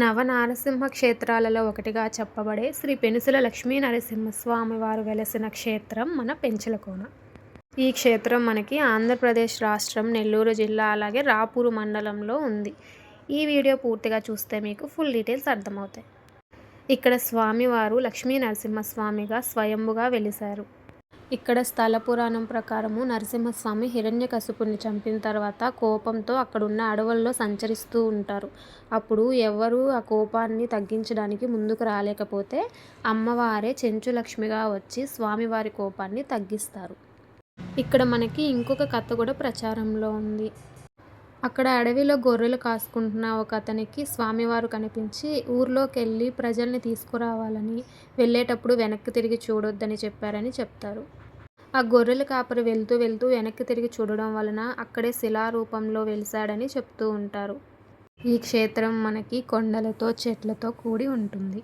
నవనారసింహ క్షేత్రాలలో ఒకటిగా చెప్పబడే శ్రీ పెనుసుల లక్ష్మీ నరసింహస్వామి వారు వెలసిన క్షేత్రం మన పెంచలకోన. ఈ క్షేత్రం మనకి ఆంధ్రప్రదేశ్ రాష్ట్రం నెల్లూరు జిల్లా అలాగే రాపూరు మండలంలో ఉంది. ఈ వీడియో పూర్తిగా చూస్తే మీకు ఫుల్ డీటెయిల్స్ అర్థమవుతాయి. ఇక్కడ స్వామివారు లక్ష్మీ నరసింహస్వామిగా స్వయంభుగా వెలిశారు. ఇక్కడ స్థల పురాణం ప్రకారము నరసింహస్వామి హిరణ్యకశిపుని చంపిన తర్వాత కోపంతో అక్కడున్న అడవుల్లో సంచరిస్తూ ఉంటారు. అప్పుడు ఎవరు ఆ కోపాన్ని తగ్గించడానికి ముందుకు రాలేకపోతే అమ్మవారే చెంచులక్ష్మిగా వచ్చి స్వామివారి కోపాన్ని తగ్గిస్తారు. ఇక్కడ మనకి ఇంకొక కథ కూడా ప్రచారంలో ఉంది. అక్కడ అడవిలో గొర్రెలు కాసుకుంటున్న ఒక అతనికి స్వామివారు కనిపించి ఊర్లోకి వెళ్ళి ప్రజల్ని తీసుకురావాలని వెళ్ళేటప్పుడు వెనక్కి తిరిగి చూడొద్దని చెప్పారని చెప్తారు. ఆ గొర్రెల కాపరి వెళ్తూ వెళ్తూ వెనక్కి తిరిగి చూడడం వలన అక్కడే శిలారూపంలో వెలిశాడని చెప్తూ ఉంటారు. ఈ క్షేత్రం మనకి కొండలతో చెట్లతో కూడి ఉంటుంది.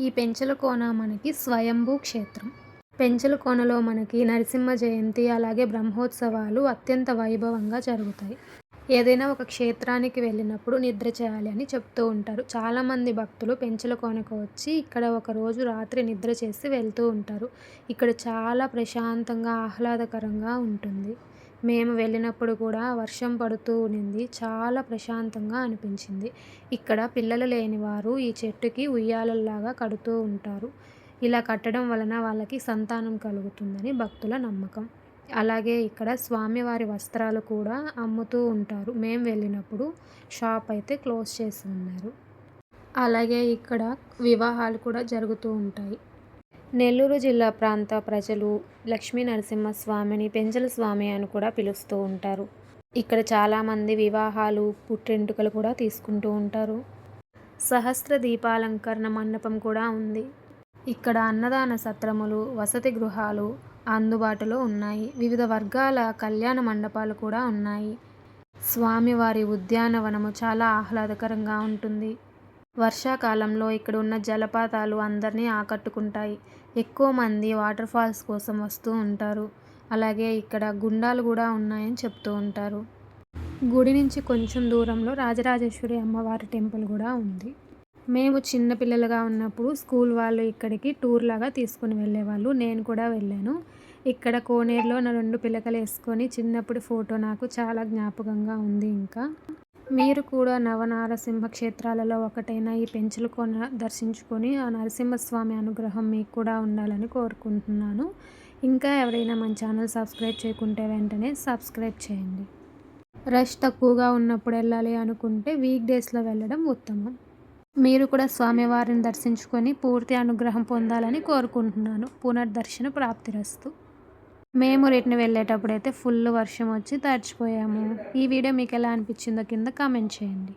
ఈ పెంచల కోన మనకి స్వయంభూ క్షేత్రం. పెంచల కోనలో మనకి నరసింహ జయంతి అలాగే బ్రహ్మోత్సవాలు అత్యంత వైభవంగా జరుగుతాయి. ఏదైనా ఒక క్షేత్రానికి వెళ్ళినప్పుడు నిద్ర చేయాలి అని చెప్తూ ఉంటారు. చాలామంది భక్తులు పెంచల కోనకు వచ్చి ఇక్కడ ఒక రోజు రాత్రి నిద్ర చేసి వెళ్తూ ఉంటారు. ఇక్కడ చాలా ప్రశాంతంగా ఆహ్లాదకరంగా ఉంటుంది. మేము వెళ్ళినప్పుడు కూడా వర్షం పడుతూ ఉండింది. చాలా ప్రశాంతంగా అనిపించింది. ఇక్కడ పిల్లలు లేని వారు ఈ చెట్టుకి ఉయ్యాలలాగా కడుతూ ఉంటారు. ఇలా కట్టడం వలన వాళ్ళకి సంతానం కలుగుతుందని భక్తుల నమ్మకం. అలాగే ఇక్కడ స్వామివారి వస్త్రాలు కూడా అమ్ముతూ ఉంటారు. మేము వెళ్ళినప్పుడు షాప్ అయితే క్లోజ్ చేసి ఉన్నారు. అలాగే ఇక్కడ వివాహాలు కూడా జరుగుతూ ఉంటాయి. నెల్లూరు జిల్లా ప్రాంత ప్రజలు లక్ష్మీ నరసింహస్వామిని పెంచల స్వామి అని కూడా పిలుస్తూ ఉంటారు. ఇక్కడ చాలామంది వివాహాలు పుట్టెంటుకలు కూడా తీసుకుంటూ ఉంటారు. సహస్ర దీపాలంకరణ మండపం కూడా ఉంది. ఇక్కడ అన్నదాన సత్రములు వసతి గృహాలు అందుబాటులో ఉన్నాయి. వివిధ వర్గాల కళ్యాణ మండపాలు కూడా ఉన్నాయి. స్వామివారి ఉద్యానవనము చాలా ఆహ్లాదకరంగా ఉంటుంది. వర్షాకాలంలో ఇక్కడ ఉన్న జలపాతాలు అందరినీ ఆకట్టుకుంటాయి. ఎక్కువ మంది వాటర్ ఫాల్స్ కోసం వస్తూ ఉంటారు. అలాగే ఇక్కడ గుండాలు కూడా ఉన్నాయని చెప్తూ ఉంటారు. గుడి నుంచి కొంచెం దూరంలో రాజరాజేశ్వరి అమ్మవారి టెంపుల్ కూడా ఉంది. మేము చిన్నపిల్లలుగా ఉన్నప్పుడు స్కూల్ వాళ్ళు ఇక్కడికి టూర్ లాగా తీసుకుని వెళ్ళేవాళ్ళు. నేను కూడా వెళ్ళాను. ఇక్కడ కోనేరులో నా రెండు పిల్లకలు వేసుకొని చిన్నప్పుడు ఫోటో నాకు చాలా జ్ఞాపకంగా ఉంది ఇంకా. మీరు కూడా నవనారసింహ క్షేత్రాలలో ఒకటైన ఈ పెంచుల కొన దర్శించుకొని ఆ నరసింహస్వామి అనుగ్రహం మీకు కూడా ఉండాలని కోరుకుంటున్నాను. ఇంకా ఎవరైనా మన ఛానల్ సబ్స్క్రైబ్ చేయకుంటే వెంటనే సబ్స్క్రైబ్ చేయండి. రష్ తక్కువగా ఉన్నప్పుడు వెళ్ళాలి అనుకుంటే వీక్ డేస్లో వెళ్ళడం ఉత్తమం. మీరు కూడా స్వామివారిని దర్శించుకొని పూర్తి అనుగ్రహం పొందాలని కోరుకుంటున్నాను. పునర్దర్శన ప్రాప్తిరస్తు. మేము రిటర్న్ వెళ్ళేటప్పుడైతే ఫుల్ వర్షం వచ్చి తడిచిపోయాము. ఈ వీడియో మీకు ఎలా అనిపించిందో కింద కామెంట్ చేయండి.